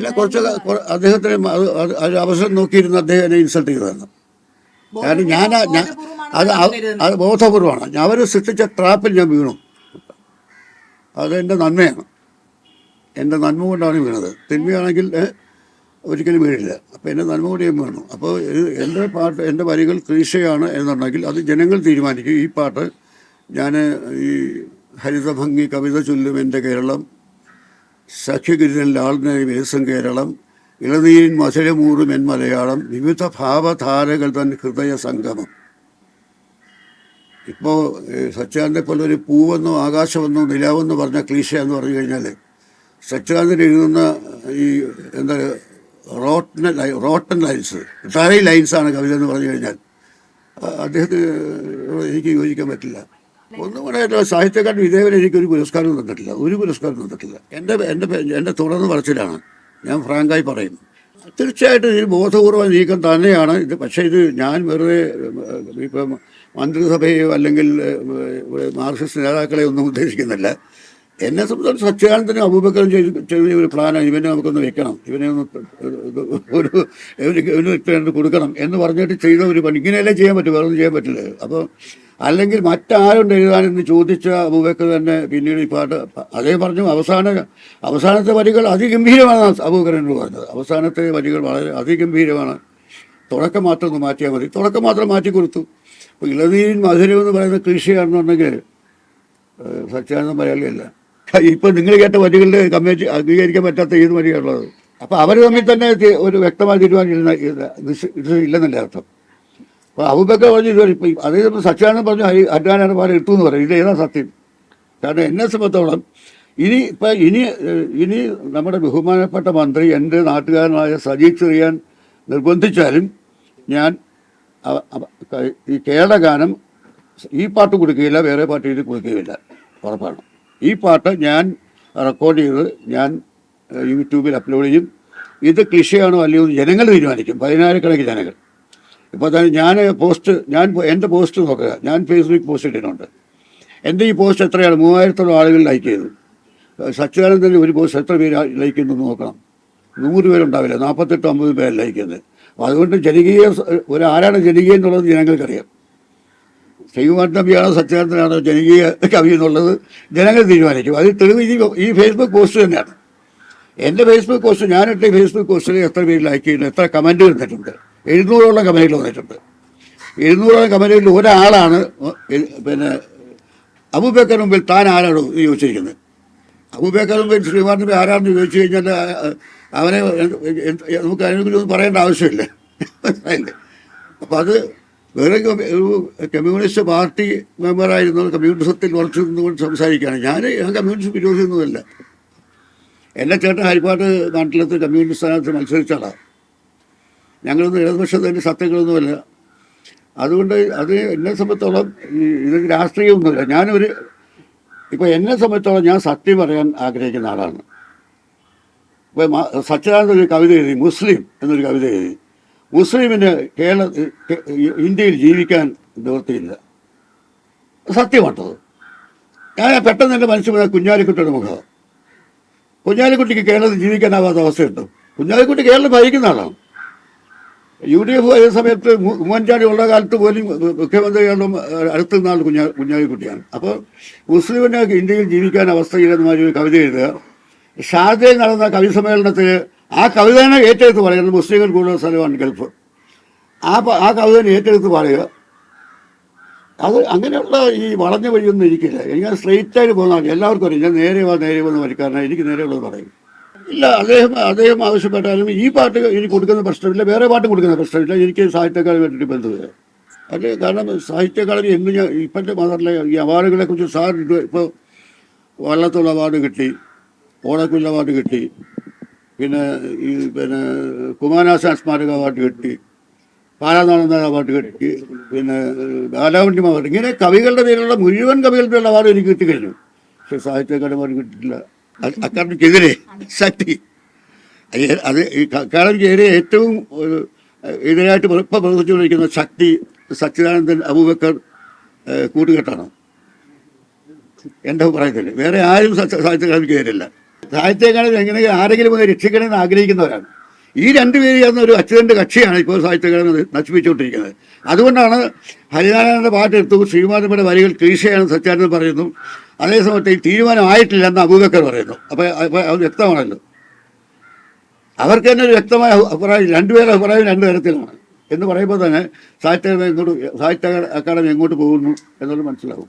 അല്ല കുറച്ച് അദ്ദേഹത്തിന് അത് അത് ഒരു അവസരം നോക്കിയിരുന്ന അദ്ദേഹം എന്നെ ഇൻസൾട്ട് ചെയ്തതാണ് കാരണം. ഞാൻ അത് അത് ബോധപൂർവമാണ് ഞാൻ അവർ സൃഷ്ടിച്ച ട്രാപ്പിൽ ഞാൻ വീണു. അത് എന്റെ നന്മയാണ്. എന്റെ നന്മ കൊണ്ടാണ് വീണത്. തിന്മയാണെങ്കിൽ ഒരിക്കലും വീഴില്ല അപ്പോൾ എന്റെ നന്മ കൂടി ഞാൻ വീണു. അപ്പോൾ എന്റെ പാട്ട് എന്റെ വരികൾ ക്രീശയാണ് എന്നുണ്ടെങ്കിൽ അത് ജനങ്ങൾ തീരുമാനിക്കും. ഈ പാട്ട് ഞാൻ ഈ ഹരിതഭംഗി കവിത ചൊല്ലും എന്റെ കേരളം സഖ്യഗിരിതൻ ലാളിനെ വേസം കേരളം ഇളനീരിൻ മധുരമൂറും എൻ മലയാളം വിവിധ ഭാവധാരകൾ തൻ ഹൃദയ സംഗമം. ഇപ്പോൾ സച്ചാനന്ദെ പോലെ ഒരു പൂവെന്നോ ആകാശമെന്നോ നിലാവെന്നോ പറഞ്ഞ ക്ലീശ എന്ന് പറഞ്ഞു കഴിഞ്ഞാൽ സച്ചാനന്ദൻ എഴുതുന്ന ഈ എന്താ rotten lie rotten lines dry ലൈൻസാണ് കവിത എന്ന് പറഞ്ഞു കഴിഞ്ഞാൽ. അദ്ദേഹത്തിന് എനിക്ക് യോജിക്കാൻ പറ്റില്ല. ഒന്നും കൂടെ സാഹിത്യക്കാരൻ ഇതേവരെ എനിക്കൊരു പുരസ്കാരം തന്നിട്ടില്ല. ഒരു പുരസ്കാരം തന്നിട്ടില്ല. എന്റെ എന്റെ എന്റെ തുടർന്ന് പറച്ചിലാണ്. ഞാൻ ഫ്രാങ്കായി പറയും. തീർച്ചയായിട്ടും ഇതിൽ ബോധപൂർവം നീക്കം തന്നെയാണ്. ഇത് പക്ഷേ ഇത് ഞാൻ വെറുതെ ഇപ്പം മന്ത്രിസഭയോ അല്ലെങ്കിൽ മാർക്സിസ്റ്റ് നേതാക്കളെ ഒന്നും ഉദ്ദേശിക്കുന്നില്ല. എന്നെ സംബന്ധിച്ച് സത്യാനന്ദനും അബൂബക്കറും ചെയ്ത് ചെയ്ത ഒരു പ്ലാനാണ് ഇവനെ നമുക്കൊന്ന് വെക്കണം. ഇവനെ ഒന്ന് ഒരു ഇവന് ഇവന് കൊടുക്കണം എന്ന് പറഞ്ഞിട്ട് ചെയ്ത ഒരു പണി. ഇങ്ങനെയല്ലേ ചെയ്യാൻ പറ്റും? വേറൊന്നും ചെയ്യാൻ പറ്റില്ല. അപ്പോൾ അല്ലെങ്കിൽ മറ്റാരുണ്ട് എഴുതാനെന്ന് ചോദിച്ച അബൂബക്കർ തന്നെ പിന്നീട് ഈ പാട്ട് അതേ പറഞ്ഞു. അവസാന അവസാനത്തെ വരികൾ അതിഗംഭീരമാണ് അബൂബക്കറിനോട് പറഞ്ഞത്. അവസാനത്തെ വരികൾ വളരെ അതിഗംഭീരമാണ്. തുടക്കം മാത്രം ഒന്ന് മാറ്റിയാൽ മതി. തുടക്കം മാത്രം മാറ്റി കൊടുത്തു. അപ്പോൾ ഇളനീരിൻ മധുരം എന്ന് പറയുന്ന കൃഷിയാണെന്നുണ്ടെങ്കിൽ സത്യാനന്ദ മലയാളിയല്ല ഇപ്പം നിങ്ങൾ കേട്ട വരികളുടെ കമ്മിറ്റി അംഗീകരിക്കാൻ പറ്റാത്ത ഏത് വരികളുള്ളത് അപ്പോൾ അവർ തമ്മിൽ തന്നെ ഒരു വ്യക്തമായ തീരുമാനം ഇത് ഇല്ലെന്നല്ല അർത്ഥം. അബൂബക്കർ പറഞ്ഞു ഇതുവരെ ഇപ്പൊ അതേ സത്യാണെന്ന് പറഞ്ഞു അഡ്വാനാണ് പാടെ ഇട്ടു എന്ന് പറയും. ഇത് ഏതാ സത്യം? കാരണം എന്നെ സംബന്ധിച്ചോളം ഇനി ഇപ്പൊ ഇനി ഇനി നമ്മുടെ ബഹുമാനപ്പെട്ട മന്ത്രി എന്റെ നാട്ടുകാരനായ സജീത് ചെറിയാൻ നിർബന്ധിച്ചാലും ഞാൻ ഈ കേരള ഗാനം ഈ പാട്ട് കൊടുക്കുകയില്ല വേറെ പാട്ട് കൊടുക്കുകയില്ല. ഉറപ്പാണ്. ഈ പാട്ട് ഞാൻ റെക്കോർഡ് ചെയ്ത് ഞാൻ യൂട്യൂബിൽ അപ്ലോഡ് ചെയ്യും. ഇത് കൃഷിയാണോ അല്ലയോ എന്ന് ജനങ്ങൾ തീരുമാനിക്കും. പതിനായിരക്കണക്കിന് ജനങ്ങൾ. ഇപ്പോൾ ഞാൻ പോസ്റ്റ് ഞാൻ എന്റെ പോസ്റ്റ് നോക്കുക ഞാൻ ഫേസ്ബുക്ക് പോസ്റ്റ് ഇട്ടിട്ടുണ്ട്. എന്റെ ഈ പോസ്റ്റ് എത്രയാണ്? മൂവായിരത്തോളം ആളുകൾ ലൈക്ക് ചെയ്തു. സച്ചിദാനന്ദന്റെ ഒരു പോസ്റ്റ് എത്ര പേര് ലൈക്ക് ചെയ്യുന്നു നോക്കണം. നൂറ് പേരുണ്ടാവില്ല നാൽപ്പത്തെട്ട് അമ്പത് പേര് ലൈക്ക് ചെയ്യുന്നത്. അപ്പോൾ അതുകൊണ്ട് ജനകീയ ഒരാരാണ് ജനകീയ എന്നുള്ളത് ജനങ്ങൾക്കറിയാം. ശ്രീകുമാർ നമ്പിയാണോ സച്ചിദാനന്ദനാണോ ജനകീയ കവി എന്നുള്ളത് ജനങ്ങൾ തീരുമാനിക്കും. അതിൽ തെളിവ് ഈ ഫേസ്ബുക്ക് പോസ്റ്റ് തന്നെയാണ്. എന്റെ ഫേസ്ബുക്ക് പോസ്റ്റ് ഞാനിട്ട ഫേസ്ബുക്ക് പോസ്റ്റിൽ എത്ര പേര് ലൈക്ക് ചെയ്യുന്നു എത്ര കമന്റ് വന്നിട്ടുണ്ട് എഴുന്നൂറോളം കമ്പനികൾ വന്നിട്ടുണ്ട്. എഴുന്നൂറോളം കമ്പനികളിൽ ഒരാളാണ് പിന്നെ അബുബേക്കർ മുമ്പിൽ താൻ ആരാണോ ചോദിച്ചിരിക്കുന്നത്. അബുബേക്കർ മുമ്പിൽ ശ്രീമാൻ നബി ആരാണെന്ന് ചോദിച്ചു കഴിഞ്ഞാൽ അവനെ നമുക്ക് അതിനെക്കുറിച്ചൊന്നും പറയേണ്ട ആവശ്യമില്ല. മനസ്സിലായില്ലേ? അപ്പം അത് വേറെ ഒരു കമ്മ്യൂണിസ്റ്റ് പാർട്ടി മെമ്പറായിരുന്നു കമ്മ്യൂണിസത്തിൽ ഉറച്ചു നിന്നുകൊണ്ട് സംസാരിക്കുകയാണ്. ഞാൻ ഞാൻ കമ്മ്യൂണിസ്റ്റ് വിരോധിയൊന്നുമല്ല. എന്റെ ചേട്ടൻ ഹരിപ്പാട് നാട്ടിലത്തെ കമ്മ്യൂണിസ്റ്റ് സ്ഥാനത്ത് മത്സരിച്ചാളാണ് ഞങ്ങളൊന്നും ഇടതുപക്ഷത്തിന്റെ സത്യങ്ങളൊന്നുമല്ല. അതുകൊണ്ട് അത് എന്നെ സംബന്ധിച്ചോളം ഇത് രാഷ്ട്രീയമൊന്നുമില്ല. ഞാനൊരു ഇപ്പോൾ എന്നെ സംബന്ധിച്ചോളം ഞാൻ സത്യം പറയാൻ ആഗ്രഹിക്കുന്ന ആളാണ്. ഇപ്പോൾ സച്ചിദാനന്ദ ഒരു കവിത എഴുതി മുസ്ലിം എന്നൊരു കവിത എഴുതി. മുസ്ലിമിന് കേരള ഇന്ത്യയിൽ ജീവിക്കാൻ നിവൃത്തിയില്ല സത്യമാട്ടത്. ഞാൻ പെട്ടെന്ന് എന്റെ മനസ്സിൽ വന്ന കുഞ്ഞാലിക്കുട്ടിയുടെ മുഖം. കുഞ്ഞാലിക്കുട്ടിക്ക് കേരളത്തിൽ ജീവിക്കാനാവാത്ത അവസ്ഥയുണ്ട്. കുഞ്ഞാലിക്കുട്ടി കേരളം ഭരിക്കുന്ന ആളാണ്. യു ഡി എഫ് അതേ സമയത്ത് ഉമ്മൻചാണ്ടി ഉള്ള കാലത്ത് പോലും മുഖ്യമന്ത്രിയുടെ അടുത്ത നാൾ കുഞ്ഞാ കുഞ്ഞാലിക്കുട്ടിയാണ് അപ്പോൾ മുസ്ലിമിന് ഇന്ത്യയിൽ ജീവിക്കാൻ അവസ്ഥയില്ലെന്ന് മാതിരി ഒരു കവിത എഴുതുക. ഷാർജയിൽ നടന്ന കവി സമ്മേളനത്തിൽ ആ കവിത തന്നെ ഏറ്റെടുത്ത് പറയുന്നത്. മുസ്ലിങ്ങൾ കൂടുതൽ സ്ഥലമാണ് ഗൾഫ്. ആ ആ ആ തന്നെ ഏറ്റെടുത്ത് പറയുക. അത് അങ്ങനെയുള്ള ഈ വളഞ്ഞ വഴിയൊന്നും എനിക്കില്ല. എനിക്ക് സ്ട്രെയിറ്റ് ആയിട്ട് പോകുന്നതാണ് എല്ലാവർക്കും അറിയാം. ഞാൻ നേരെ വാ നേരെ വന്ന് വരിക്കാരനാണ് എനിക്ക് നേരെയുള്ളത് പറയും. ഇല്ല അദ്ദേഹം അദ്ദേഹം ആവശ്യപ്പെട്ടാലും ഈ പാട്ട് എനിക്ക് കൊടുക്കുന്ന പ്രശ്നമില്ല വേറെ പാട്ട് കൊടുക്കുന്ന പ്രശ്നമില്ല. എനിക്ക് സാഹിത്യക്കാരെ വേണ്ടിയിട്ട് ബന്ധമില്ല അത് കാരണം സാഹിത്യക്കാരൻ എന്ന് ഞാൻ ഇപ്പോഴത്തെ മാത്രമല്ല ഈ അവാർഡുകളെ കുറിച്ച് സാർ ഇപ്പോൾ വള്ളത്തോൾ അവാർഡ് കിട്ടി ഓണക്കുല്ല അവാർഡ് കിട്ടി പിന്നെ ഈ പിന്നെ കുമാരനാശാൻ സ്മാരക അവാർഡ് കിട്ടി പാലാനാളന്ദ അവാർഡ് കിട്ടി പിന്നെ ബാലാവണ്ടി അവാർഡ്. ഇങ്ങനെ കവികളുടെ പേരിലുള്ള മുഴുവൻ കവികളുടെ അവാർഡ് എനിക്ക് കിട്ടിക്കഴിഞ്ഞു പക്ഷേ സാഹിത്യക്കാരുടെ അവാർഡ് കിട്ടിയിട്ടില്ല. അക്കാദമിക്കെതിരെ ശക്തി. അത് അക്കാദമിക്കെതിരെ ഏറ്റവും എതിരായിട്ട് ഇപ്പം പ്രവർത്തിച്ചുകൊണ്ടിരിക്കുന്ന ശക്തി സച്ചിദാനന്ദൻ അബൂബക്കർ കൂട്ടുകെട്ടാണ്. എന്റെ അഭിപ്രായത്തിൽ വേറെ ആരും സ- സാഹിത്യ അക്കാദമിക്ക് എതിരല്ല സാഹിത്യ അക്കാദമി എങ്ങനെയെങ്കിലും ആരെങ്കിലും ഒന്ന് രക്ഷിക്കണമെന്ന് ആഗ്രഹിക്കുന്നവരാണ്. ഈ രണ്ടുപേര് ചേർന്ന ഒരു അച്യുതന്റെ കക്ഷിയാണ് ഇപ്പോൾ സാഹിത്യ അക്കാദമി നശിപ്പിച്ചുകൊണ്ടിരിക്കുന്നത്. അതുകൊണ്ടാണ് ഹരിനാരായണന്റെ പാട്ടെടുത്തു ശ്രീമാതമ്മയുടെ വരികൾ ക്ലീശയാണ് സത്യാനന്ദൻ പറയുന്നു. അതേസമയത്ത് ഈ തീരുമാനമായിട്ടില്ല എന്ന് അബൂബക്കർ പറയുന്നു. അപ്പോൾ അത് വ്യക്തമാണല്ലോ. അവർക്ക് തന്നെ ഒരു വ്യക്തമായ അഭിപ്രായം രണ്ടുപേരുടെ അഭിപ്രായം രണ്ടു തരത്തിലാണ് എന്ന് പറയുമ്പോൾ തന്നെ സാഹിത്യ എങ്ങോട്ട് സാഹിത്യ അക്കാദമി എങ്ങോട്ട് പോകുന്നു എന്നുള്ളത് മനസ്സിലാവും.